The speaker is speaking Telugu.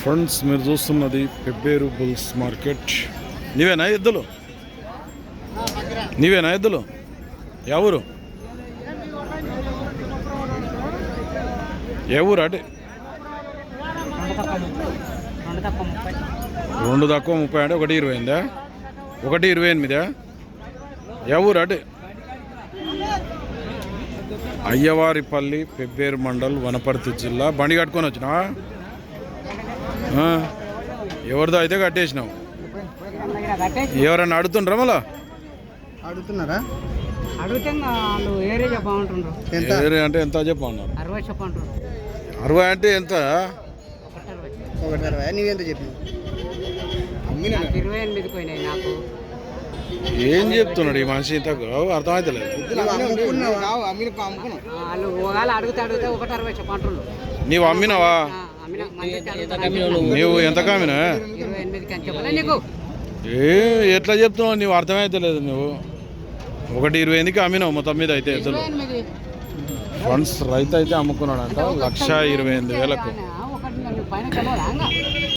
ఫ్రెండ్స్ మీరు చూస్తున్నది పెబ్బేరు బుల్స్ మార్కెట్. నీవేనా ఎద్దులు? నీవేనా ఎద్దులు? ఎవరు ఏ ఊరు రెండు తక్కువ ముప్పై అంటే ఒకటి ఇరవై ఎనిమిదా ఒకటి ఇరవై ఎనిమిదా? ఎవరు ఊరు అయ్యవారిపల్లి పెబ్బేరు మండల్ వనపర్తి జిల్లా. బండి కట్టుకొని వచ్చినావా? ఎవరిదో అయితే కట్టేసినావు ఎవరన్నా అడుగుతుండ్రా మళ్ళా? అడుగుతున్నారా? అడిగితే వాళ్ళు ఏరే చెప్పమంటుండ్రు. ఎంత? ఏరే అంటే ఎంత చెప్పమన్నారు? అరవై అంటే ఎంత? ఒకటి అరవై. ఒకటి అరవై నీవెంత చెప్పినావు నాకు ఇరవై ఎనిమిది పోయినాయి నాకు. ఏం చెప్తున్నాడు ఈ మనిషి ఇంత అర్థమైతలేదు. వాళ్ళు అడిగితే అడిగితే ఒకటి అరవై నీవు అమ్మినావా? ఆ, అమ్మిన మంచికి అడుగుతాను. నీవు ఎంత కామినా? ఏ ఎట్లా చెప్తున్నావు? నీవు అర్థమైతలేదు నువ్వు. ఒకటి ఇరవై ఎనిమిదికి అమ్మినావు మొత్తం మీద అయితే ఎనిమిది. ఫండ్స్ రైతు అయితే అమ్ముకున్నాడంట. లక్ష ఇరవై ఎనిమిది వేలకు.